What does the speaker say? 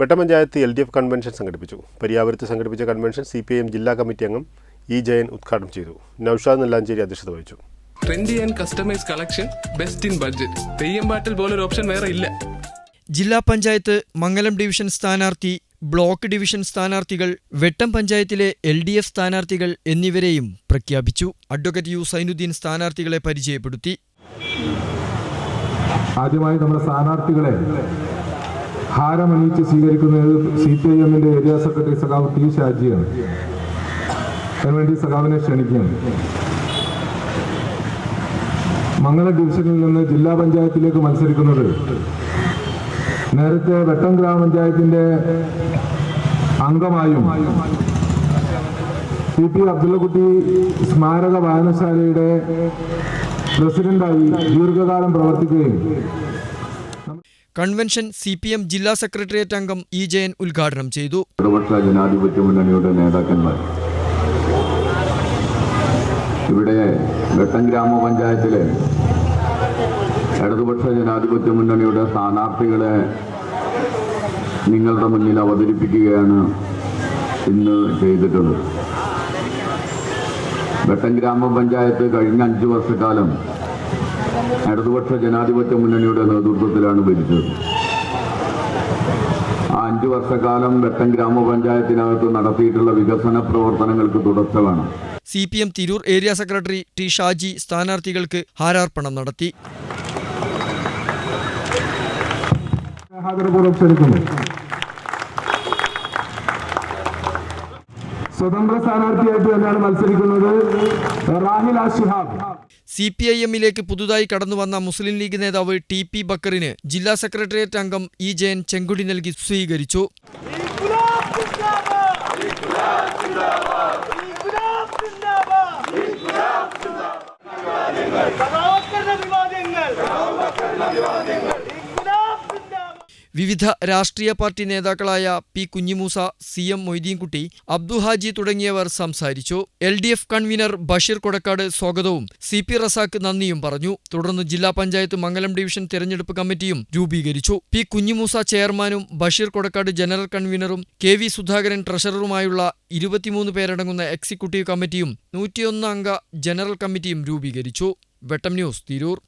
വെട്ടപഞ്ചായത്ത് L D F convention സംഘടിപ്പിച്ചു. പരിയാപുരത്ത് സംഘടിപ്പിച്ച convention C P I M ജില്ലാ കമ്മിറ്റി അംഗം ഇ ജയൻ ഉദ്ഘാടനം ചെയ്തു. നൌഷാദ് നെല്ലാഞ്ചേരി അധ്യക്ഷത വഹിച്ചു. Trendy and customise collection best in budget Theyyam പാട്ടിൽ പോലൊരു ഓപ്ഷൻ വേറെ ഇല്ല. ജില്ലാ പഞ്ചായത്ത് മംഗലം ഡിവിഷൻ സ്ഥാനാർത്ഥി ബ്ലോക്ക് ഡിവിഷൻ സ്ഥാനാർത്ഥികൾ വെട്ടം പഞ്ചായത്തിലെ എൽ ഡി എഫ് സ്ഥാനാർത്ഥികൾ എന്നിവരെയും പ്രഖ്യാപിച്ചു. അഡ്വക്കേറ്റ് യു സൈനുദ്ദീൻ സ്ഥാനാർത്ഥികളെ പരിചയപ്പെടുത്തി. ആദ്യമായി നമ്മുടെ സ്ഥാനാർത്ഥികളെ ഹാരമണിയിച്ച് സ്വീകരിക്കുന്നത് സി പി ഐ എമ്മിന്റെ ഏരിയ സെക്രട്ടറി സഖാവ് ടി ഷാജിയാണ്. അതിനുവേണ്ടി സഖാവിനെ ക്ഷണിക്കുകയാണ്. മംഗളം ഡിവിഷനിൽ നിന്ന് ജില്ലാ പഞ്ചായത്തിലേക്ക് മത്സരിക്കുന്നത് നേരത്തെ വെട്ടം ഗ്രാമപഞ്ചായത്തിന്റെ അംഗമായും സി പി അബ്ദുള്ളക്കുട്ടി സ്മാരക വായനശാലയുടെ പ്രസിഡന്റായി ദീർഘകാലം പ്രവർത്തിക്കുകയും കൺവെൻഷൻ സി പി എം ജില്ലാ സെക്രട്ടേറിയറ്റ് അംഗം ഇ ജയൻ ഉദ്ഘാടനം ചെയ്തു. ഇടപെട്ട ജനാധിപത്യ മുന്നണിയുടെ നേതാക്കന്മാർ. ഇവിടെ വെട്ടം ഗ്രാമപഞ്ചായത്തിലെ ഇടതുപക്ഷ ജനാധിപത്യ മുന്നണിയുടെ സ്ഥാനാർത്ഥികളെ നിങ്ങളുടെ മുന്നിൽ അവതരിപ്പിക്കുകയാണ് ഇന്ന് ചെയ്തിട്ടുള്ളത്. വെട്ടം ഗ്രാമപഞ്ചായത്ത് കഴിഞ്ഞ അഞ്ചു വർഷക്കാലം ഇടതുപക്ഷ ജനാധിപത്യ മുന്നണിയുടെ നേതൃത്വത്തിലാണ് ഭരിച്ചത്. ആ അഞ്ചു വർഷക്കാലം വെട്ടം ഗ്രാമപഞ്ചായത്തിനകത്ത് നടത്തിയിട്ടുള്ള വികസന പ്രവർത്തനങ്ങൾക്ക് തുടർച്ച വേണം C P M Tirur area secretary T Shaji സ്ഥാനാർത്ഥികൾക്ക് ഹാരാർപ്പണം നടത്തി. ക്ഷണിക്കുന്നു. സ്വതന്ത്ര സ്ഥാനാർത്ഥിയായിട്ട് തന്നെയാണ് മത്സരിക്കുന്നത് Rahil Shihab C P I എമ്മിലേക്ക് പുതുതായി കടന്നുവന്ന മുസ്ലിം ലീഗ് നേതാവ് ടി പി ബക്കറിന് ജില്ലാ സെക്രട്ടേറിയറ്റ് അംഗം ഇ ജയൻ ചെങ്കുടി നൽകി സ്വീകരിച്ചു വിവിധ രാഷ്ട്രീയ പാർട്ടി നേതാക്കളായ P Kunhimoosa C M Moideenkutty Abduhaji തുടങ്ങിയവർ സംസാരിച്ചു. L D F convener Basheer Kodakkad സ്വാഗതവും സി പി റസാഖ് നന്ദിയും പറഞ്ഞു. തുടർന്ന് ജില്ലാ പഞ്ചായത്ത് മംഗലം ഡിവിഷൻ തെരഞ്ഞെടുപ്പ് കമ്മിറ്റിയും രൂപീകരിച്ചു. പി കുഞ്ഞിമൂസ ചെയർമാനും ബഷീർ കൊടക്കാട് ജനറൽ കൺവീനറും കെ വി സുധാകരൻ ട്രഷററുമായുള്ള ഇരുപത്തിമൂന്ന് പേരടങ്ങുന്ന എക്സിക്യൂട്ടീവ് കമ്മിറ്റിയും നൂറ്റിയൊന്ന് അംഗ ജനറൽ കമ്മിറ്റിയും രൂപീകരിച്ചു. വെട്ടം ന്യൂസ് തിരൂർ.